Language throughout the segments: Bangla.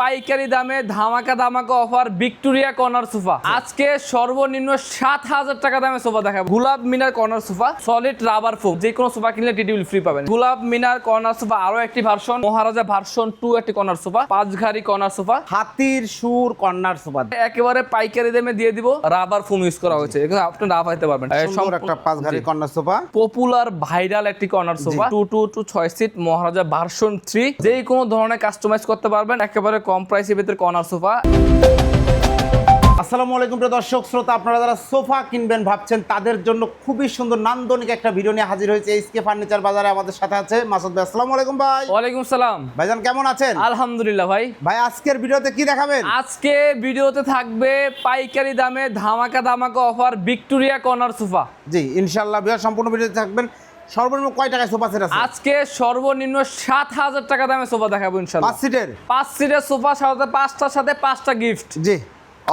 পাইকারি দামে ধামাকা ধামাকা অফার ভিক্টোরিয়া কর্নার সোফা আজকে সর্বনিম্ন সাত হাজার টাকা দামে সোফা দেখাবো। Gulab Minar corner sofa solid rubber foam যে কোনো সোফা কিনলে টি ফ্রি পাবেন। গুলাব মিনার কর্নার সোফা আরও একটি ভার্সন মহারাজা ভার্সন টু একটি কর্নার সোফা পাঁচ ঘাড়ি কর্নার সোফা হাতির সুর কর্নার সোফা একেবারে পাইকারি দামে দিয়ে দিব রাবার ফোম ইউজ করা হয়েছে। আপনি রাফ হইতে পারবেন। একটা পাঁচ ঘাড়ি কর্নার সোফা পপুলার ভাইরাল একটি corner sofa two two two ছয় সিট মহারাজা ভার্সন থ্রি যে কোনো ধরনের কাস্টমাইজ করতে পারবেন একেবারে কম প্রাইসের ভিতরে কর্নার সোফা আসসালামু আলাইকুম প্রিয় দর্শক শ্রোতা আপনারা যারা সোফা কিনবেন ভাবছেন তাদের জন্য খুবই সুন্দর নান্দনিক একটা ভিডিও নিয়ে হাজির হয়েছে এইচকে ফার্নিচার বাজারে আমাদের সাথে আছে মাসুদ ভাই। আসসালামু আলাইকুম ভাই। ওয়ালাইকুম সালাম। ভাইজান কেমন আছেন? আলহামদুলিল্লাহ ভাই। ভাই আজকের ভিডিওতে কি দেখাবেন? আজকে ভিডিওতে থাকবে পাইকারি দামে ধামাকা ধামাকা অফার ভিক্টোরিয়া কর্নার সোফা জি ইনশাআল্লাহ বিহার সম্পূর্ণ ভিডিওতে থাকবেন। সর্বনিম্ন কয় টাকায় সোফা সেট আছে? আজকে সর্বনিম্ন সাত হাজার টাকা দামে সোফা দেখাবো ইনশাল্লাহ। পাঁচ সিটের? পাঁচ সিটের সোফা সাথে পাঁচটার সাথে পাঁচটা গিফট জি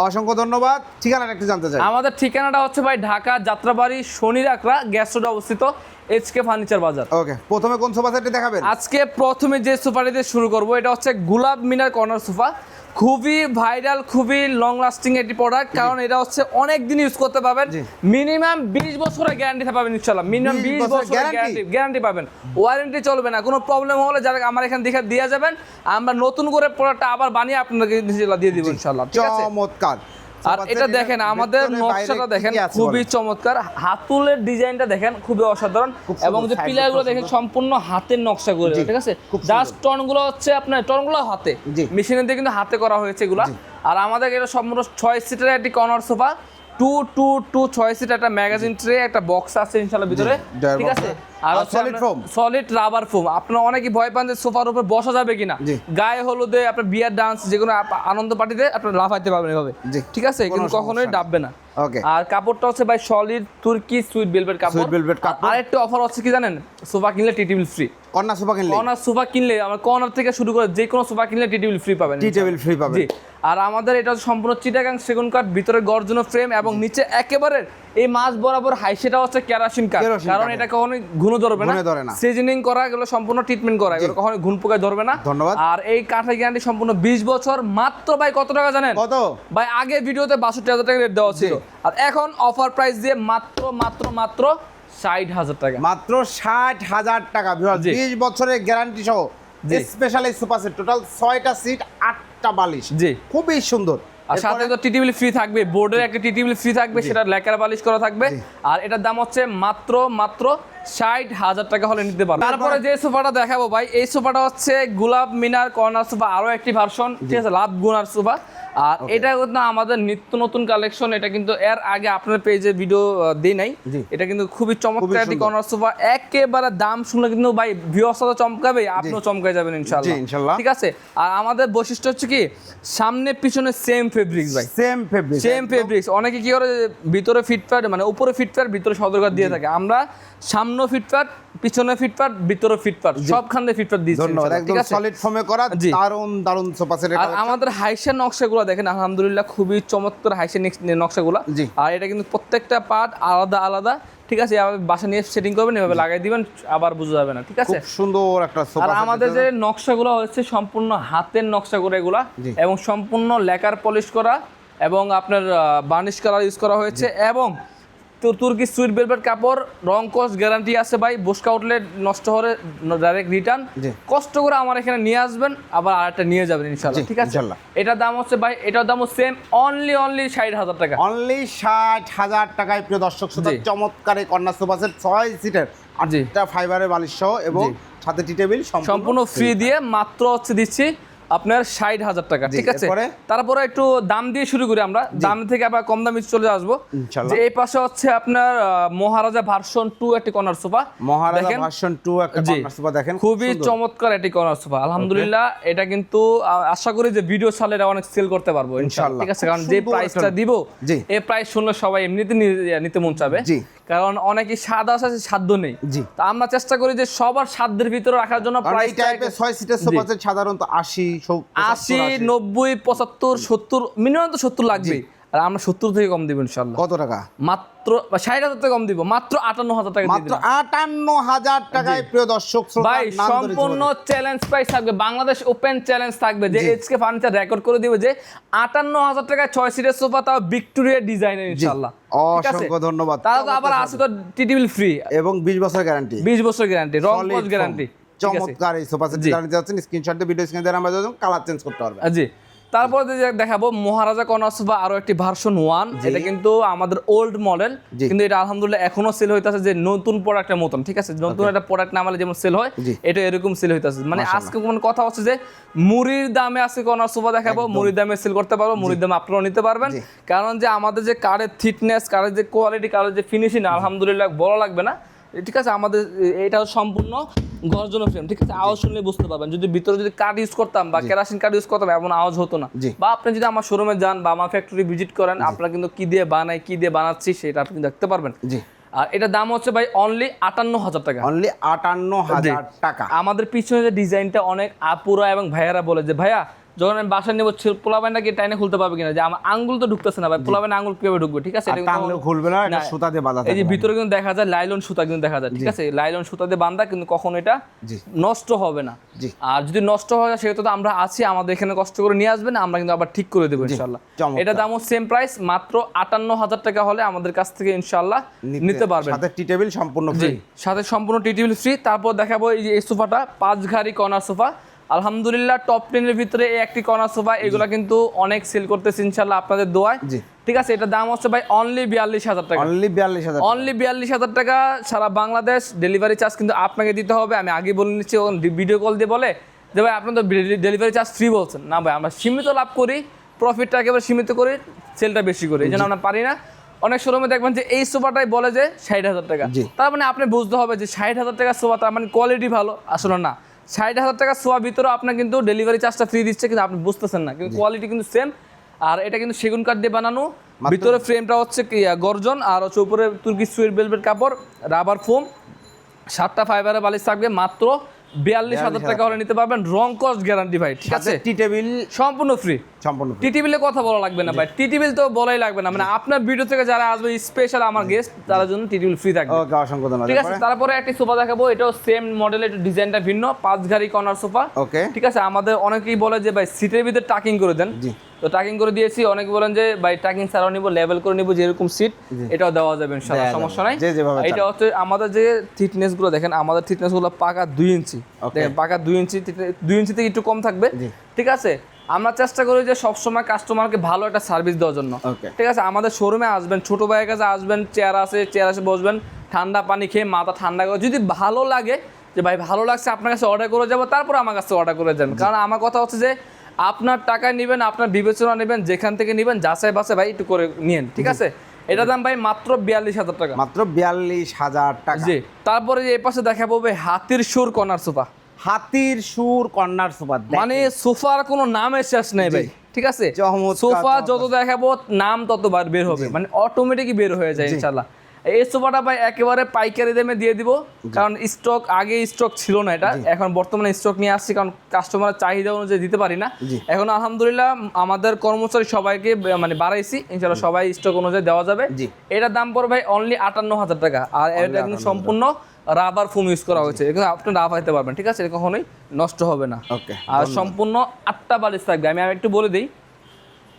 অসংখ্য ধন্যবাদ। ঠিকানাটা একটু জানতে চাই। আমাদের ঠিকানাটা হচ্ছে ভাই ঢাকা যাত্রাবাড়ি শনি রাকড়া গ্যাস রোড অবস্থিত এইচকে ফার্নিচার বাজার ওকে প্রথমে কোন সোফা সেটটি দেখাবেন? আজকে প্রথমে যে সোফাটি দিয়ে শুরু করব এটা হচ্ছে গুলাব মিনার কর্নার সোফা। খুবই ভাইরাল খুবই লং লাস্টিং এটি প্রোডাক্ট কারণ এটা হচ্ছে অনেক দিন ইউজ করতে পাবেন। মিনিমাম বিশ বছরের গ্যারান্টি পাবেন ইনশাল্লাহ মিনিমাম 20 বিশ বছরের গ্যারান্টি গ্যারান্টি পাবেন। ওয়ারেন্টি চলবে না কোনো প্রবলেম হলে যারা আমার এখানে দেখে দিয়ে যাবেন আমরা নতুন করে প্রোডাক্টটা আবার বানিয়ে আপনাকে দিয়ে দিব ইনশাল্লাহ ঠিক আছে? চমৎকার। আর এটা দেখেন আমাদের নকশাটা দেখেন খুবই চমৎকার। হাতুলের ডিজাইনটা দেখেন খুবই অসাধারণ। এবং যে পিলারগুলো পিলারগুলো দেখেন সম্পূর্ণ হাতের নকশা করে ঠিক আছে? জাস্ট টনগুলো হচ্ছে আপনার টনগুলো হাতে। মেশিনের দিয়ে কিন্তু হাতে করা হয়েছে এগুলা। আর আমাদের এটা সম্পূর্ণ ছয় সিটের একটি corner sofa two two two ছয় সিট একটা ম্যাগাজিন ট্রে একটা বক্স আছে ইনশাল্লাহ ভিতরে। ঠিক আছে। আর solid foam? Solid rubber foam আপনারা অনেকে ভয় পান যে সোফার উপর বসা যাবে কিনা। গায়ে হলুদে আপনার বিয়ার ডান্স যে কোনো আনন্দ পার্টিতে আপনার লাফাইতে পারবেন এভাবে। ঠিক আছে? কিন্তু কখনোই ডাববে না। ওকে। আর কাপড়টা হচ্ছে ভাই সলিড তুর্কি সুইট বেলভেট কাপড়। আর আরেকটা অফার হচ্ছে কি জানেন? সোফা কিনলে tea table free corner sofa কিনলে কর্নার সোফা কিনলে আমার কর্নার থেকে শুরু করে যে কোনো সোফা কিনলে টি টেবিল ফ্রি পাবেন। টি টেবিল ফ্রি পাবেন। জি। আর আমাদের এটা হচ্ছে সম্পূর্ণ চিটাগাং সেগুন কাঠ ভিতরে গর্জন ফ্রেম এবং নিচে একেবারে এই মাছ বরাবর হাই সেটা হচ্ছে কেরাসিন কাঠ। কারণ এটা কখনোই ঘুনো ধরবে না। সিজনিং করা এগুলো সম্পূর্ণ ট্রিটমেন্ট করা এগুলো কখনোই ঘুন পোকায় ধরবে না। ধন্যবাদ। আর এই কাঠের গ্যারান্টি সম্পূর্ণ 20 বছর। মাত্র ভাই কত টাকা জানেন? কত? ভাই আগে ভিডিওতে বাষট্টি হাজার টাকা রেট দেওয়া ছিল। আর এখন অফার প্রাইস দিয়ে মাত্র মাত্র মাত্র ষাট হাজার টাকা। মাত্র ষাট হাজার টাকা। বিশ বছরের গ্যারান্টি সহ। স্পেশাল এই সোফা সেট টোটাল ছয়টা সিট আটটা বালিশ। জি। খুবই সুন্দর। আর সাথে তো টিটিবিল ফ্রি থাকবে বোর্ডের একটা টিটিবিল ফ্রি থাকবে সেটা লেকার বালিশ করা থাকবে। আর এটার দাম হচ্ছে মাত্র মাত্র ষাট হাজার টাকা হলে নিতে পারবে তারপরে যে সোফাটা দেখাবো ভাই এই সোফাটা হচ্ছে গোলাপ মিনার কর্নার সোফা আরও একটি ভার্সন ঠিক আছে? লাভ গুনার সোফা। আর এটা কিন্তু আমাদের নিত্য নতুন কালেকশন এটা কিন্তু এর আগে আপনার পেজে ভিডিও দিই নাই। এটা কিন্তু খুবই চমৎকার একটি কর্নার সোফা। একেবারে দাম শুনলে কিন্তু ভাই ভিউয়ার্স তো চমকাবে আপনিও চমকাই যাবেন ইনশাআল্লাহ। ইনশাআল্লাহ। ঠিক আছে? আর আমাদের বৈশিষ্ট্য হচ্ছে কি সামনে পিছনে সেম ফেব্রিক্স ভাই। সেম ফেব্রিক সেম ফেব্রিক্স অনেকে কি করে ভিতরে ফিটফ্যাট মানে উপরে ফিটফ্যাট ভিতরে সদরকার দিয়ে থাকে। আমরা সামনে ফিটফ্যাট পিছনে ফিটফ্যাট ভিতরে ফিটফ্যাট সবখান দিয়ে ফিটফ্যাট দিয়েছি ধন্যবাদ। একদম সলিড ফর্মে করা দারুণ দারুণ সোফা সেটের আর আমাদের হাইসের নকশাগুলো দেখেন আলহামদুলিল্লাহ খুবই চমৎকার হাইসের নকশাগুলো। আর এটা কিন্তু প্রত্যেকটা পার্ট আলাদা আলাদা ঠিক আছে? এভাবে বাসা নিয়ে সেটিং করবেন এভাবে লাগাই দিবেন আবার বোঝা যাবে না ঠিক আছে? খুব সুন্দর একটা আর আমাদের যে নকশাগুলো হচ্ছে সম্পূর্ণ হাতের নকশা করে এগুলা এবং সম্পূর্ণ লেকার পলিশ করা এবং আপনার বার্নিশ কালার ইউজ করা হয়েছে এবং তুর- তুর্কি সুইট বেলভেট কাপড়? রং কস গ্যারান্টি আছে ভাই। বসকা উঠলে নষ্ট হলে ডাইরেক্ট রিটার্ন কষ্ট করে আমার এখানে নিয়ে আসবেন আবার আরেকটা নিয়ে যাবেন ইনশাল্লাহ ঠিক আছে। এটার দাম হচ্ছে ভাই এটার দামও সেম অনলি অনলি ষাট হাজার টাকা। অনলি ষাট হাজার টাকায় প্রিয় দর্শক শ্রোতা চমৎকার এই কর্নার সোফা সেট ছয় সিটের জি। আটটা ফাইবারের বালিশ সহ এবং সাথে টি টেবিল সম্পূর্ণ ফ্রি দিয়ে মাত্র হচ্ছে দিচ্ছি আপনার ষাট হাজার টাকা ঠিক আছে? তারপরে একটু দাম দিয়ে শুরু করি আমরা। দাম থেকে আবার কম দামে চলে আসব। এই পাশে হচ্ছে আপনার মহারাজা ভার্সন টু একটি corner sofa Maharaja version two একটা সোফা দেখেন? খুবই চমৎকার একটি কর্নার সোফা আলহামদুলিল্লাহ এটা কিন্তু আশা করি যে ভিডিও সালে এটা অনেক সেল করতে পারব ইনশাআল্লাহ। ইনশাআল্লাহ। ঠিক আছে? কারণ যে প্রাইসটা দিব এই প্রাইস শুনলে সবাই এমনিতে নিতে মন চাবে। কারণ অনেকে স্বাদ আছে সাধ্য নেই। জি। তা আমরা চেষ্টা করি যে সবার সাধ্যের ভিতরে রাখার জন্য প্রাইস টাইপের ছয় সিটের সোফা সেট সাধারণত আশি আশি নব্বই পঁচাত্তর সত্তর মিনিমাম তো সত্তর লাগবে আর আমরা সত্তর থেকে কম দিব ইনশাল্লাহ কত টাকা? মাত্র ষাট হাজার থেকে কম দিব মাত্র আটান্ন হাজার টাকা মাত্র আটান্ন হাজার টাকায় প্রিয় দর্শক ভাই সম্পূর্ণ চ্যালেঞ্জ প্রাইস থাকবে বাংলাদেশ ওপেন চ্যালেঞ্জ থাকবে যে এইচকে ফার্নিচার রেকর্ড করে দিবে যে আটান্ন হাজার টাকায় ছয় সিটের সোফা তাও ভিক্টোরিয়া ডিজাইনের ইনশাল্লাহ অসংখ্য ধন্যবাদ। তারা তো আবার আছে তো টিটিবিল ফ্রি এবং বিশ বছর গ্যারান্টি বিশ বছর গ্যারান্টি রং গ্যারান্টি চমৎকার এই সোফা সেট স্ক্রিনশট দিয়ে ভিডিও স্ক্রিনে আমরা কালার চেঞ্জ করতে পারবে জি। তারপর দেখাবো মহারাজা কর্নার সোফা আরও একটি ভার্সন ওয়ান এটা কিন্তু আমাদের ওল্ড মডেল কিন্তু এটা আলহামদুলিল্লাহ এখনও সেল হইতাছে যে নতুন প্রোডাক্টের মতন ঠিক আছে? নতুন একটা প্রোডাক্ট নামালে যেমন সেল হয় এটা এরকম সেল হইতেছে। মানে আজকে কোন কথা হচ্ছে যে মুড়ির দামে আজকে কর্নার সোফা দেখাবো মুড়ির দামে সেল করতে পারব মুড়ির দামে আপনারাও নিতে পারবেন। কারণ যে আমাদের যে কারের থিকনেস কারের যে কোয়ালিটি কারের যে ফিনিশিং আলহামদুলিল্লাহ বড় লাগবে না। ঠিক আছে আমাদের এটা সম্পূর্ণ গর্জন ফ্রেম ঠিক আছে? আওয়াজ শুনলে বুঝতে পারবেন। যদি ভিতরে যদি কাঠ ইউজ করতাম বা কেরাসিন কাঠ ইউজ করতাম এমন আওয়াজ হতো না। বা আপনি যদি আমার শোরুমে যান বা আমার ফ্যাক্টরি ভিজিট করেন আপনারা কিন্তু কি দিয়ে বানাই কি দিয়ে বানাচ্ছি সেটা আপনি দেখতে পারবেন। জি। আর এটার দাম হচ্ছে ভাই অনলি আটান্ন হাজার টাকা। অনলি আটান্ন হাজার টাকা। আমাদের পিছনে যে ডিজাইনটা অনেক আপুরা এবং ভাইয়ারা বলে যে ভাইয়া যখন আমি বাসা নেব পোলাবেন নাকি টাইনে খুলতে পারবে কিনা? যে আমার আঙ্গুল তো ঢুকতেছে না ভাই পোলা পোলাবেন আঙ্গুল কীভাবে ঢুকবে? ঠিক আছে? এটা টানলেও খুলবে না এটা সুতা দিয়ে বাঁধা এই যে ভিতরে কিন্তু দেখা যায় লাইলন সুতা কিন্তু দেখা যায় ঠিক আছে? লাইলন সুতা দিয়ে বান্ধা কিন্তু কখন এটা নষ্ট হবে না। আর যদি নষ্ট হয়ে সেহেতু তো আমরা আছি আমাদের এখানে কষ্ট করে নিয়ে আসবেন আমরা কিন্তু আবার ঠিক করে দেবো ইনশাল্লাহ এটা দামও সেম প্রাইস মাত্র আটান্ন হাজার টাকা হলে আমাদের কাছ থেকে ইনশাল্লাহ নিতে পারবেন। সাথে টি টেবিল সম্পূর্ণ ফ্রি সাথে সম্পূর্ণ টিটিবিল ফ্রি তারপর দেখাবো এই যে এই সোফাটা পাঁচ ঘাড়ি কর্নার সোফা। আলহামদুলিল্লাহ টপ টেনের ভিতরে এই একটি কর্নার সোফা এগুলো কিন্তু অনেক সেল করতেছে ইনশাল্লাহ আপনাদের দোয়ায়। জি। ঠিক আছে এটা দাম হচ্ছে ভাই অনলি বিয়াল্লিশ হাজার টাকা। অনলি বিয়াল্লিশ হাজার অনলি বিয়াল্লিশ হাজার টাকা সারা বাংলাদেশ ডেলিভারি চার্জ কিন্তু আপনাকে দিতে হবে। আমি আগে বলে নিচ্ছি ভিডিও কল দিয়ে বলে যে ভাই আপনার তো ডেলিভারি চার্জ ফ্রি বলছেন। না ভাই আমরা সীমিত লাভ করি প্রফিটটা একেবারে সীমিত করি সেলটা বেশি করি। এই জন্য আমরা পারি না। অনেক শোরুমে দেখবেন যে এই সোফাটাই বলে যে ষাট হাজার টাকা। তার মানে আপনি বুঝতে হবে যে ষাট হাজার টাকা সোফা তার মানে কোয়ালিটি ভালো আসলে না। ষাট হাজার টাকা সোয়া ভিতরে আপনার কিন্তু ডেলিভারি চার্জটা ফ্রি দিচ্ছে কিন্তু আপনি বুঝতেছেন না। কিন্তু কোয়ালিটি কিন্তু সেম আর এটা কিন্তু সেগুন কাঠ দিয়ে বানানো। ভিতরে ফ্রেমটা হচ্ছে গর্জন আর হচ্ছে উপরে তুর্কি সুইট বেলভেট কাপড় রাবার ফোম সাতটা ফাইবারের বালিশ থাকবে মাত্র বিয়াল্লিশ হাজার টাকা হলে নিতে পারবেন। রং কস্ট গ্যারান্টি ভাই ঠিক আছে? টি টেবিল সম্পূর্ণ ফ্রি সম্পূর্ণ কথা বলা লাগবে না ভাই। তো বলাই লাগবে না। মানে আপনার ভিডিও থেকে যারা আসবে স্পেশাল আমার গেস্ট তার জন্য টিটিবিল ফ্রি থাকবে। ওকে অসংখ্য ধন্যবাদ। ঠিক আছে তারপরে? একটি সোফা দেখাবো। এটাও সেম মডেলের একটু ডিজাইনটা ভিন্ন। পাঁচ ঘাড়ি কর্নার সোফা। ওকে। ঠিক আছে আমাদের অনেকেই বলে যে ভাই সিটের ভিতরে টাকিং করে দেন। জি। তো টাকিং করে দিয়েছি অনেকে বলেন যে ভাই টাকিং ছাড়াও নিব লেভেল করে নিব যেরকম সিট এটাও দেওয়া যাবে ইনশাআল্লাহ সমস্যা নাই। এটা হচ্ছে আমাদের যে থিকনেসগুলো দেখেন আমাদের থিকনেসগুলো পাকা দুই ইঞ্চি। দেখেন পাকা দুই ইঞ্চি দুই ইঞ্চি থেকে একটু কম থাকবে। ঠিক আছে? আমরা চেষ্টা করি যে সবসময় কাস্টমারকে ভালো একটা সার্ভিস দেওয়ার জন্য। ঠিক আছে? আমাদের শোরুমে আসবেন ছোট ভাইয়ের কাছে আসবেন চেয়ার আছে চেয়ার আছে বসবেন ঠান্ডা পানি খেয়ে মাথা ঠান্ডা করে যদি ভালো লাগে যে ভাই ভালো লাগছে আপনার কাছে অর্ডার করে যাব তারপর আমার কাছে অর্ডার করে যাবেন। কারণ আমার কথা হচ্ছে যে আপনার টাকায় নেবেন আপনার বিবেচনা নেবেন যেখান থেকে নেবেন যাচাই বাছাই ভাই একটু করে নিয়েন ঠিক আছে? এটা দাম ভাই মাত্র বিয়াল্লিশ হাজার টাকা। মাত্র বিয়াল্লিশ হাজার টাকা। জি তারপরে যে এই পাশে দেখাবো ভাই হাতির সুর কর্নার সোফা। হাতির সুর কর্নার সোফা মানে সোফার কোনো নামের শেষ নেই ভাই ঠিক আছে? সোফা যত দেখাবো নাম ততবার বের হবে মানে অটোমেটিকই বের হয়ে যায় ইনশাল্লাহ এই সোফাটা ভাই একেবারে পাইকারি দামে দিয়ে দিব। কারণ স্টক আগে স্টক ছিল না এটা। এখন বর্তমানে স্টক নিয়ে আসছি কারণ কাস্টমারের চাহিদা অনুযায়ী দিতে পারি না। এখন আলহামদুলিল্লাহ আমাদের কর্মচারী সবাইকে মানে বাড়াইছি। ইনশাল্লাহ সবাই স্টক অনুযায়ী দেওয়া যাবে। এটার দাম পড়বে ভাই অনলি আটান্ন হাজার টাকা। আর এটা কিন্তু সম্পূর্ণ রাবার ফোম ইউজ করা হয়েছে। এখানে আপনি রাফাইতে পারবেন ঠিক আছে? এটা কখনোই নষ্ট হবে না। ওকে আর সম্পূর্ণ আটটা বালিশ থাকবে। আমি একটু বলে দিই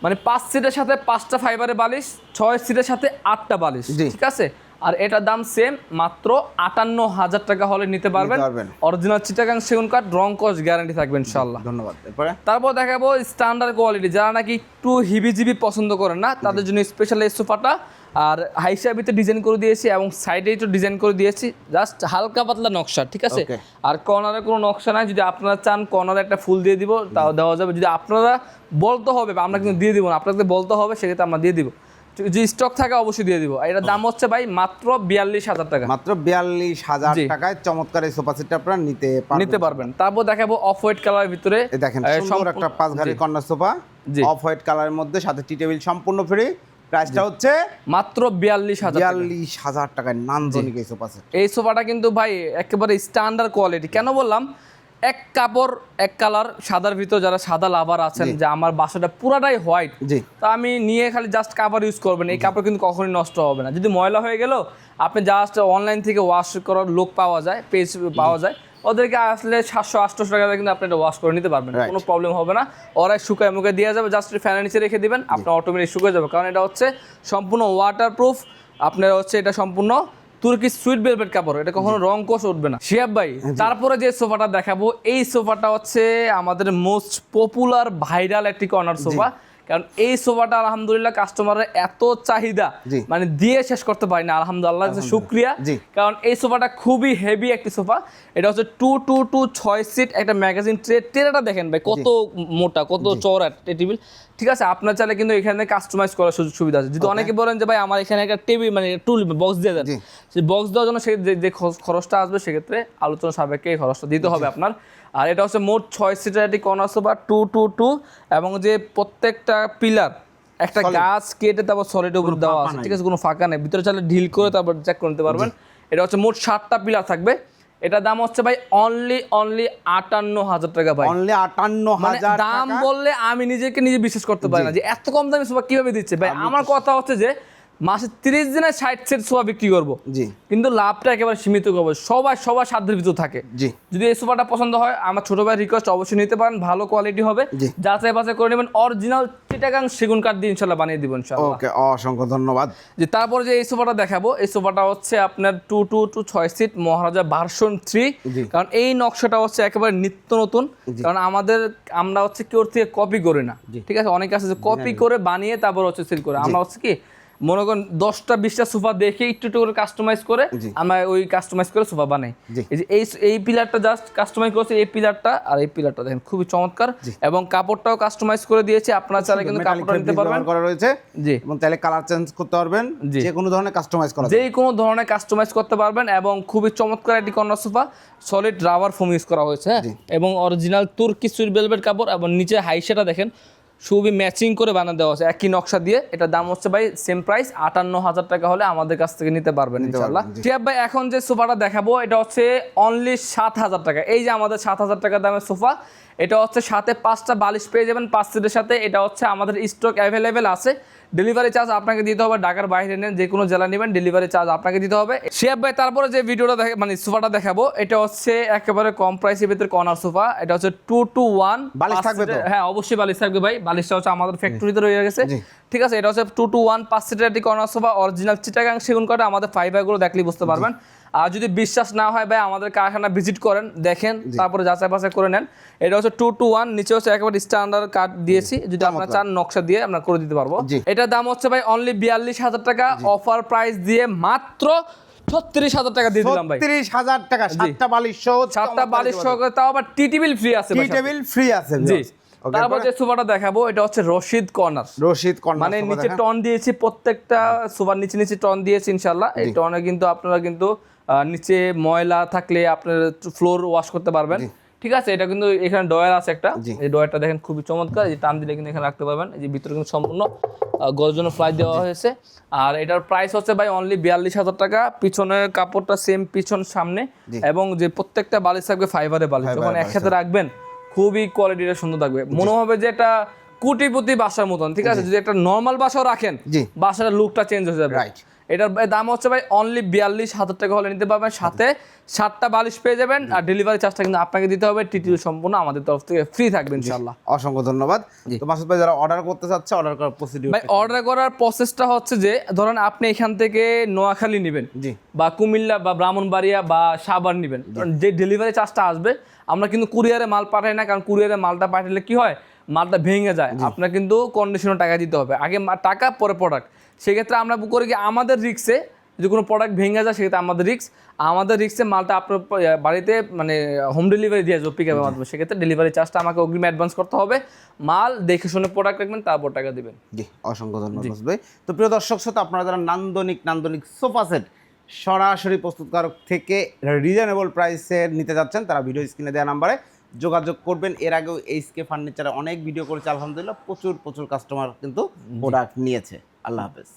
মানে পাঁচ সিটের সাথে পাঁচটা ফাইবারের বালিশ ছয় সিটের সাথে আটটা বালিশ। ঠিক আছে? আর এটার দাম সেম মাত্র আটান্ন হাজার টাকা হলে নিতে পারবেন। অরিজিনাল চিটাগাং সেগুন কাঠ রং কস গ্যারান্টি থাকবে ইনশাল্লাহ ধন্যবাদ। তারপর দেখাবো স্ট্যান্ডার্ড কোয়ালিটি যারা নাকি একটু হিবিজিবি পছন্দ করেন না তাদের জন্য স্পেশাল এই সোফাটা। আর হাইসাবিতে ডিজাইন করে দিয়েছি এবং সাইডে একটু ডিজাইন করে দিয়েছি। জাস্ট হালকা পাতলা নকশা ঠিক আছে? আর কর্নারে কোনো নকশা নাই যদি আপনারা চান কর্নারে একটা ফুল দিয়ে দিব তাও দেওয়া যাবে। যদি আপনারা বলতে হবে বা আমরা কিন্তু দিয়ে দিব না আপনাদের বলতে হবে সেক্ষেত্রে আমরা দিয়ে দিব। যদি স্টক থাকে অবশ্যই দিয়ে দিব। এটার দাম হচ্ছে ভাই মাত্র বিয়াল্লিশ হাজার টাকা। মাত্র বিয়াল্লিশ হাজার টাকায় চমৎকার এই সোফা সেটটা আপনারা নিতে নিতে পারবেন। তারপর দেখাবো অফ হোয়াইট কালারের ভিতরে দেখেন সুন্দর একটা পাঁচ ঘাড়ি। Corner sofa. অফ হোয়াইট কালারের মধ্যে সাথে টি টেবিল সম্পূর্ণ ফ্রি প্রাইসটা হচ্ছে মাত্র বিয়াল্লিশ হাজার বিয়াল্লিশ হাজার টাকায় নান্দনিক এই সোফা সেট এই সোফাটা কিন্তু ভাই একেবারে স্ট্যান্ডার্ড কোয়ালিটি কেন বললাম? এক কাপড় এক কালার সাদার ভিতর যারা সাদা লাভার আছেন যে আমার বাসাটা পুরাটাই হোয়াইট জি। তা আমি নিয়ে খালি জাস্ট কাপড় ইউজ করবেন। এই কাপড় কিন্তু কখনোই নষ্ট হবে না। যদি ময়লা হয়ে গেল আপনি জাস্ট অনলাইন থেকে ওয়াশ করার লোক পাওয়া যায় পেজ পাওয়া যায়। ওদেরকে আসলে সাতশো আটশো টাকা কিন্তু আপনি এটা ওয়াশ করে নিতে পারবেন. কোনো প্রবলেম হবে না। ওরাই শুকায় মুখে দিয়ে যাবে জাস্ট ফ্যানের নিচে রেখে দিবেন আপনার অটোমেটিক শুকিয়ে যাবে। কারণ এটা হচ্ছে সম্পূর্ণ ওয়াটার প্রুফ আপনার হচ্ছে এটা সম্পূর্ণ তুর্কি সুইট ভেলভেট কাপড় এটা কখনো রং কোষ উঠবে না। শিয়াব ভাই তারপরে যে সোফাটা দেখাবো এই সোফাটা হচ্ছে আমাদের মোস্ট পপুলার ভাইরাল একটি কর্নার সোফা। কারণ এই সোফাটা আলহামদুলিল্লাহ কাস্টমারের এত চাহিদা মানে দিয়ে শেষ করতে পারি না আলহামদুলিল্লাহ শুক্রিয়া। কারণ এই সোফাটা খুবই হেভি একটি সোফা। এটা হচ্ছে টু টু টু ছয় সিট একটা ম্যাগাজিন ট্রে ট্রেটা দেখেন ভাই কত মোটা কত চওড়া টেবিল ঠিক আছে আপনার চাইলে কিন্তু এখানে কাস্টমাইজ করার সুযোগ সুবিধা আছে। যদি অনেকে বলেন যে ভাই আমার এখানে একটা টেবিল মানে টুল বক্স দিয়ে দেন। সেই বক্স দেওয়ার জন্য সে যে- খরচটা আসবে সেক্ষেত্রে আলোচনা সাপেক্ষে এই খরচটা দিতে হবে আপনার। আর এটা হচ্ছে মোট ছয় সিটের একটি corner sofa two two two এবং যে প্রত্যেকটা পিলার একটা গাছ কেটে তারপর সলিড উপর দেওয়া আছে ঠিক আছে? কোনো ফাঁকা নেই। ভিতরে চাইলে ঢিল করে তারপর চেক করে নিতে পারবেন। এটা হচ্ছে মোট সাতটা পিলার থাকবে। এটার দাম হচ্ছে ভাই অনলি অনলি আটান্ন হাজার টাকা ভাই। অনলি আটান্ন মানে হাজার দাম বললে আমি নিজেকে নিজে বিশ্বাস করতে পারি না যে এত কম দামে সোফা কীভাবে দিচ্ছে? ভাই আমার কথা হচ্ছে যে মাসে তিরিশ দিনে ষাট সেট সোফা বিক্রি করব। জি। কিন্তু লাভটা একেবারে সীমিত করব। সবাই সবার সাধ্যের ভিতর থাকে। জি। যদি এই সোফাটা পছন্দ হয় আমার ছোট ভাই রিকোয়েস্ট অবশ্যই নিতে পারেন। ভালো কোয়ালিটি হবে। যাচাই বাছাই করে নেবেন। অরিজিনাল চিটাগাং সেগুন কাঠ দিয়ে ইনশাল্লাহ বানিয়ে দিব ইনশাল্লাহ। ওকে অসংখ্য ধন্যবাদ। যে তারপর যে এই সোফাটা দেখাবো এই সোফাটা হচ্ছে আপনার টু টু টু ছয় সিট মহারাজা ভার্সন থ্রি কারণ এই নকশাটা হচ্ছে একেবারে নিত্য নতুন। কারণ আমাদের আমরা হচ্ছে কেউ থেকে কপি করি না। ঠিক আছে? অনেকে আছে যে কপি করে বানিয়ে তারপর হচ্ছে সেল করে। আমরা হচ্ছে কি মনে করেন দশটা বিশটা সোফা দেখে একটু একটু করে কাস্টমাইজ করে। আমরা ওই কাস্টমাইজ করে সোফা বানাই এই যে এই এই পিলারটা জাস্ট কাস্টমাইজ করেছে এই পিলারটা আর এই পিলারটা দেখেন খুবই চমৎকার এবং কাপড়টাও কাস্টমাইজ করে দিয়েছে আপনারা চাইলে কিন্তু কাপড়টা নিতে পারবেন করা রয়েছে জি এবং তাহলে কালার চেঞ্জ করতে পারবেন। যে কোনো ধরনের কাস্টমাইজ করা। যে কোনো ধরনের কাস্টমাইজ করতে পারবেন এবং খুবই চমৎকার একটি corner sofa solid rubber foam use করা হয়েছে হ্যাঁ? এবং অরিজিনাল তুর্কি সুইট ভেলভেট কাপড় এবং নিচে হাইসেটা দেখেন খুবই ম্যাচিং করে বানা দেওয়া আছে একই নকশা দিয়ে। এটা দাম হচ্ছে ভাই সেম প্রাইস আটান্ন হাজার টাকা হলে আমাদের কাছ থেকে নিতে পারবেন ইনশাল্লাহ। টিয়াব ভাই এখন যে সোফাটা দেখাবো এটা হচ্ছে অনলি সাত হাজার টাকা। এই যে আমাদের সাত হাজার টাকা দামের সোফা এটা হচ্ছে সাথে পাঁচটা বালিশ পেয়ে যাবেন পাঁচ সিটের সাথে। এটা হচ্ছে আমাদের স্টক অ্যাভেলেবেল আছে। ডেলিভারি চার্জ আপনাকে দিতে হবে ঢাকার বাইরে নেন যে কোনো জেলা নেবেন ডেলিভারি চার্জ আপনাকে দিতে হবে। শিয়াব ভাই তারপরে যে ভিডিওটা দেখে মানে সোফাটা দেখাবো এটা হচ্ছে একেবারে কম প্রাইসের ভিতরে কর্নার সোফা। এটা হচ্ছে টু টু ওয়ান বালিশ থাকবে হ্যাঁ অবশ্যই বালিশ থাকবে ভাই। বালিশটা হচ্ছে আমাদের ফ্যাক্টরিতে রয়ে গেছে। ঠিক আছে এটা হচ্ছে টু টু ওয়ান পাঁচ সিটের একটি কর্নার সোফা। অরিজিনাল চিটাগাং সেগুন কাঠে আমাদের ফাইবারগুলো দেখলেই বুঝতে পারবেন। আর যদি বিশ্বাস না হয় ভাই আমাদের কারখানা ভিজিট করেন দেখেন তারপরে যাচাই বাছাই করে নেন। এটা হচ্ছে টু টু ওয়ান নিচে হচ্ছে একেবারে স্ট্যান্ডার্ড কাঠ দিয়েছি। যদি আপনার চান নকশা দিয়ে আমরা করে দিতে পারব। এটার দাম হচ্ছে ভাই অনলি বিয়াল্লিশ হাজার টাকা। অফার প্রাইস দিয়ে মাত্র ছত্রিশ হাজার টাকা দিয়ে দিলাম ভাই। ছত্রিশ হাজার টাকা সাতটা বালিশ সহ সাতটা বালিশ সহকারে তাও আবার টি টেবিল ফ্রি আছে টি ভাই টেবিল ফ্রি আছে জি। তারপর যে সোফাটা দেখাবো এটা হচ্ছে রশিদ কর্নার। রশিদ কর্নার মানে নিচে টন দিয়েছি প্রত্যেকটা সোফার নিচে নিচে টন দিয়েছি ইনশাল্লাহ এই টনে কিন্তু আপনারা কিন্তু নিচে ময়লা থাকলে আপনার ফ্লোর ওয়াশ করতে পারবেন। ঠিক আছে? এটা কিন্তু এখানে ডয়ার আছে একটা। এই ডয়ারটা দেখেন খুবই চমৎকার। যে টান দিলে কিন্তু এখানে রাখতে পারবেন। এই যে ভিতরে কিন্তু সম্পূর্ণ গর্জন ফ্লাই দেওয়া হয়েছে। আর এটার প্রাইস হচ্ছে ভাই অনলি বিয়াল্লিশ হাজার টাকা। পিছনের কাপড়টা সেম পিছন সামনে। এবং যে প্রত্যেকটা বালিশ থাকবে ফাইবারে বালিশ। যখন একসাথে রাখবেন খুবই কোয়ালিটিটা সুন্দর থাকবে। মনে হবে যে এটা কুটিপুতি বাসার মতন। ঠিক আছে? যদি একটা নর্মাল বাসাও রাখেন। বাসার লুকটা চেঞ্জ হয়ে যাবে। Right. এটার দাম হচ্ছে ভাই অনলি বিয়াল্লিশ হাজার টাকা হলে নিতে পারবেন। সাথে সাতটা বালিশ পেয়ে যাবেন আর ডেলিভারি চার্জটা কিন্তু আপনাকে দিতে হবে। টিটিও সম্পূর্ণ আমাদের তরফ থেকে ফ্রি থাকবে ইনশাল্লাহ অসংখ্য ধন্যবাদ। তো মাসুদ ভাই যারা অর্ডার করতে চাচ্ছে অর্ডার করার প্রসিডিউর ভাই অর্ডার করার প্রসেসটা হচ্ছে যে ধরেন আপনি এখান থেকে নোয়াখালী নেবেন জি। বা কুমিল্লা বা ব্রাহ্মণবাড়িয়া বা সাভার নেবেন। যে ডেলিভারি চার্জটা আসবে আমরা কিন্তু কুরিয়ারে মাল পাঠাই না কারণ কুরিয়ারে মালটা পাঠালে কি হয়? মালটা ভেঙে যায়। আপনার কিন্তু কন্ডিশনে টাকা দিতে হবে। আগে টাকা পরে প্রোডাক্ট সেক্ষেত্রে আমরা করি কি আমাদের রিক্সে যদি কোনো প্রোডাক্ট ভেঙে যায় সেক্ষেত্রে আমাদের রিক্স আমাদের রিক্সে মালটা আপনার বাড়িতে মানে হোম ডেলিভারি দিয়ে আসবে পিক আপের মাধ্যমে। সেক্ষেত্রে ডেলিভারি চার্জটা আমাকে অগ্রিম অ্যাডভান্স করতে হবে। মাল দেখে শুনে প্রোডাক্ট রাখবেন তারপর টাকা দিবেন। জি অসংখ্য ধন্যবাদ ভাই। তো প্রিয় দর্শক শ্রোতা আপনারা যারা নান্দনিক নান্দনিক সোফা সেট সরাসরি প্রস্তুতকারক থেকে রিজনেবল প্রাইসের নিতে যাচ্ছেন তারা ভিডিও স্ক্রিনে দেওয়া নাম্বারে যোগাযোগ করবেন। এর আগেও এইচকে ফার্নিচারে অনেক ভিডিও করেছে আলহামদুলিল্লাহ প্রচুর প্রচুর কাস্টমার কিন্তু প্রোডাক্ট নিয়েছে। আল্লাহ হাফেজ